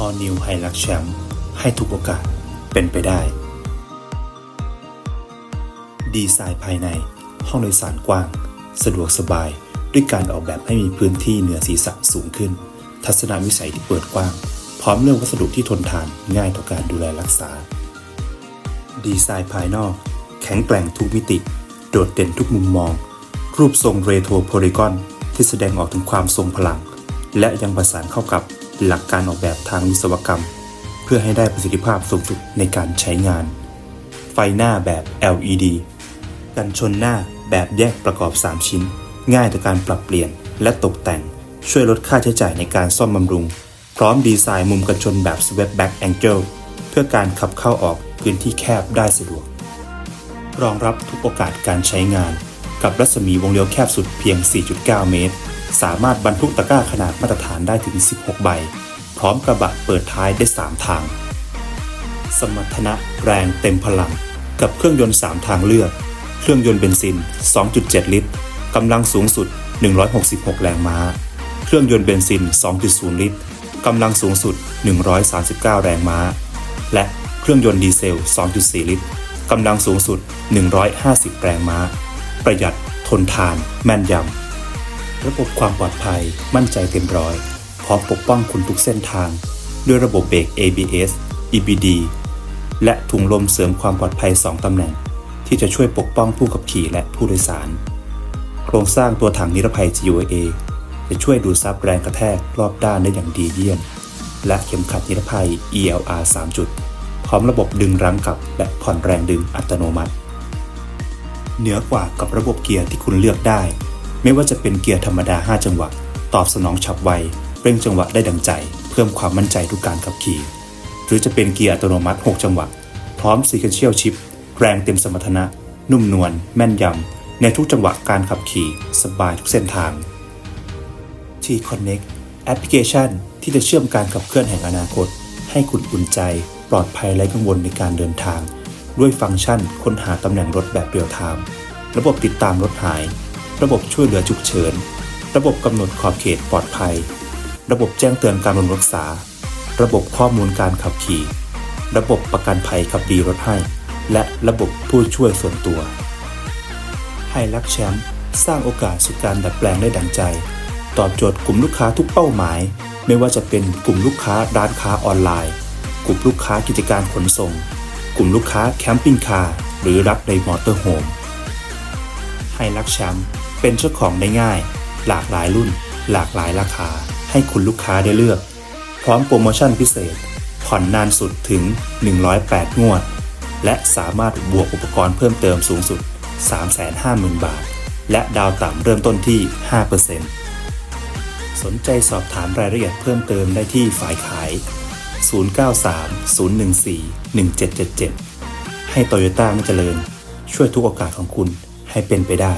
All New h i l u x Champ ให้ทุกโอกาสเป็นไปได้ ดีไซน์ภายในห้องโดยสารกว้าง สะดวกสบายด้วยการออกแบบให้มีพื้นที่เหนือศีรษะสูงขึ้น ทัศนวิสัยที่เปิดกว้าง พร้อมเรื่องวัสดุที่ทนทานง่ายต่อการดูแลรักษา ดีไซน์ภายนอก แข็งแกร่งทุกมิติ โดดเด่นทุกมุมมอง รูปทรงเรโทรโพลีกอนที่แสดงออกถึงความทรงพลัง และยังประสานเข้ากับ หลักการออกแบบทางวิศวกรรม เพื่อให้ได้ประสิทธิภาพสูงสุดในการใช้งาน ไฟหน้าแบบ LED กันชนหน้าแบบแยกประกอบ 3 ชิ้น ง่ายต่อการปรับเปลี่ยนและตกแต่ง ช่วยลดค่าใช้จ่ายในการซ่อมบำรุง พร้อมดีไซน์มุมกันชนแบบ Swept Back Angle เพื่อการขับเข้าออกพื้นที่แคบได้สะดวก รองรับทุกโอกาสการใช้งาน กับรัศมีวงเลี้ยวแคบสุดเพียง 4.9 เมตร สามารถบรรทุกตะกร้าขนาดมาตรฐานได้ถึง 16 ใบ พร้อมกระบะเปิดท้ายได้ 3 ทาง สมรรถนะแรงเต็มพลัง กับเครื่องยนต์ 3 ทางเลือก เครื่องยนต์เบนซิน 2.7 ลิตร กำลังสูงสุด 166 แรงม้า เครื่องยนต์เบนซิน 2.0 ลิตร กำลังสูงสุด 139 แรงม้า และเครื่องยนต์ดีเซล 2.4 ลิตร กำลังสูงสุด 150 แรงม้า ประหยัด ทนทาน แม่นยำ ระบบความปลอดภัย มั่นใจเต็มร้อยพร้อมปกป้องคุณทุกเส้นทาง ด้วยระบบเบรก ABS EBD และถุงลมเสริมความปลอดภัย 2 ตำแหน่ง ที่จะช่วยปกป้องผู้ขับขี่และผู้โดยสาร โครงสร้างตัวถังนิรภัย GOA จะช่วยดูดซับแรงกระแทกรอบด้านได้อย่างดีเยี่ยม และเข็มขัดนิรภัย ELR 3 จุด พร้อมระบบดึงรั้งกลับ และผ่อนแรงดึงอัตโนมัติ เหนือกว่ากับระบบเกียร์ที่คุณเลือกได้ ไม่ว่าจะเป็นเกียร์ธรรมดา 5 จังหวะ ตอบสนองฉับไว เร่งจังหวะได้ดังใจ เพิ่มความมั่นใจทุกการขับขี่ หรือจะเป็นเกียร์อัตโนมัติ 6 จังหวะ พร้อม Sequential Shift แรงเต็มสมรรถนะ นุ่มนวลแม่นยำ ในทุกจังหวะการขับขี่ สบายทุกเส้นทาง T-Connect แอปพลิเคชันที่จะเชื่อมการขับเคลื่อนแห่งอนาคต ให้คุณอุ่นใจ ปลอดภัยและกังวลในการเดินทาง ด้วยฟังก์ชันค้นหาตำแหน่งรถแบบเรียลไทม์ระบบติดตามรถหาย ระบบช่วยเหลือฉุกเฉิน ระบบกำหนดขอบเขตปลอดภัย ระบบแจ้งเตือนการบำรุงรักษา ระบบข้อมูลการขับขี่ ระบบประกันภัยขับดีรถให้ และระบบผู้ช่วยส่วนตัวไฮลักแชมป์สร้างโอกาสสู่การดัดแปลงได้ดังใจ ตอบโจทย์กลุ่มลูกค้าทุกเป้าหมาย ไม่ว่าจะเป็นกลุ่มลูกค้าร้านค้าออนไลน์ กลุ่มลูกค้ากิจการขนส่ง กลุ่มลูกค้าแคมปิ้งคาร์หรือรักในมอเตอร์โฮม ไฮลักแชมป์เป็นเจ้าของได้ง่าย หลากหลายรุ่น หลากหลายราคา ให้คุณลูกค้าได้เลือก พร้อมโปรโมชั่นพิเศษ ผ่อนนานสุดถึง 108 งวด และสามารถบวกอุปกรณ์เพิ่มเติมสูงสุด 350,000 บาท และดาวต่ำเริ่มต้นที่ 5%สนใจสอบถามรายละเอียดเพิ่มเติมได้ที่ฝ่ายขาย 093-014-1777 ให้โตโยต้ามั่เจริญ ช่วยทุกโอกาสของคุณ ให้เป็นไปได้